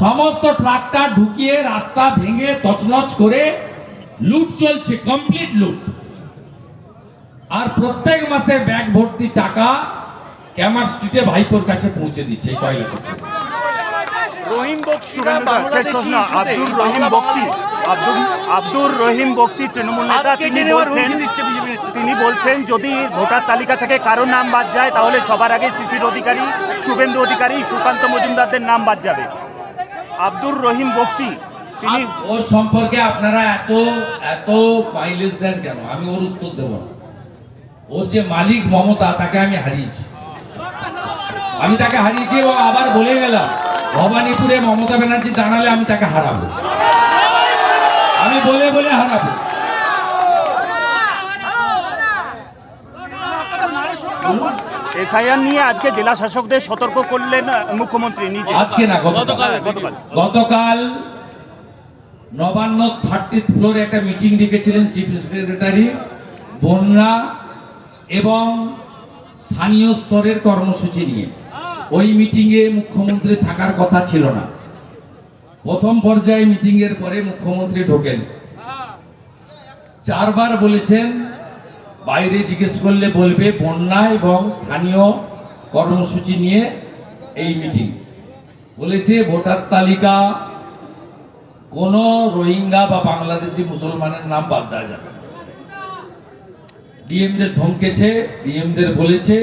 সমস্ত ট্রাক্টর ঢুকিয়ে রাস্তা ভেঙে তছনছ করে লুট চলছে কমপ্লিট লুট আর প্রত্যেক মাসে ব্যাগ ভর্তি টাকা ক্যামার স্ট্রিটে ভাইপোর কাছে পৌঁছে দিচ্ছে কয়লা চক্র রহিম। ইস্যুতে আব্দুর বাংলা রহিম বক্সি আব্দুল আব্দুর রহিম বক্সি তৃণমূল নেতা তিনি বলছেন। তিনি বলছেন যদি ভোটার তালিকা থেকে কারও নাম বাদ যায় তাহলে সবার আগে শিশির অধিকারী শুভেন্দু অধিকারী সুকান্ত মজুমদারদের নাম বাদ যাবে আব্দুর রহিম বক্সি তিনি ওর সম্পর্কে আপনারা এত এত মাইলেজ দেন কেন আমি ওর উত্তর দেব না ওর যে মালিক মমতা তাকে আমি হারিয়েছি আমি তাকে হারিয়েছি এবং আবার বলে গেলাম ভবানীপুরে মমতা ব্যানার্জি জানালে আমি তাকে হারাবো আমি বলে বলে হারাবো এসআইআর নিয়ে আজকে জেলা শাসকদের সতর্ক করলেন মুখ্যমন্ত্রী নিজে। আজকে না গতকাল। গতকাল গতকাল। নবান্ন থার্টি ফ্লোরে একটা মিটিং ডেকেছিলেন চিফ সেক্রেটারি বন্যা এবং স্থানীয় স্তরের কর্মসূচি নিয়ে। ওই মিটিংয়ে মুখ্যমন্ত্রী থাকার কথা ছিল না। প্রথম পর্যায়ে মিটিংয়ের পরে মুখ্যমন্ত্রী ঢোকেন। চারবার বলেছেন বাইরে জিজ্ঞেস করলে বলবে বন্যা এবং স্থানীয় কর্মসূচি নিয়ে এই মিটিং। বলেছে ভোটার তালিকা কোন রোহিঙ্গা বা বাংলাদেশি মুসলমানের নাম বাদ দেওয়া যাবে ডিএমদের ধমকেছে, ডিএমদের বলেছে,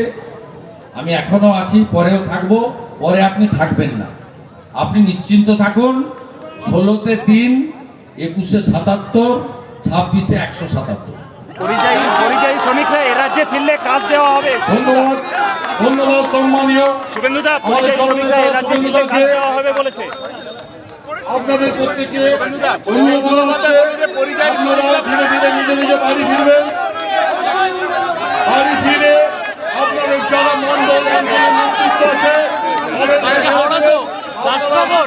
আমি এখনও আছি, পরেও থাকব, পরে আপনি থাকবেন না। আপনি নিশ্চিন্ত থাকুন, ষোলোতে তিন, একুশে সাতাত্তর, ছাব্বিশে একশো সাতাত্তর। পরিযায়ী পরিযায়ী শ্রমিকরা এ রাজ্যে ফিরলে কাজ দেওয়া হবে। ধন্যবাদ ধন্যবাদ সম্মানীয় শুভেন্দু দা আমাদের পরিযায়ী শ্রমিকরা এ রাজ্যে ফিরলে কাজ দেওয়া হবে বলেছে। আপনাদের প্রত্যেককে অনুরোধ করা হচ্ছে আপনারা ধীরে ধীরে নিজে নিজে বাড়ি ফিরবেন। বাড়ি ফিরে আপনাদের যারা মন্ডল অঞ্চলের নেতৃত্ব আছে তাদের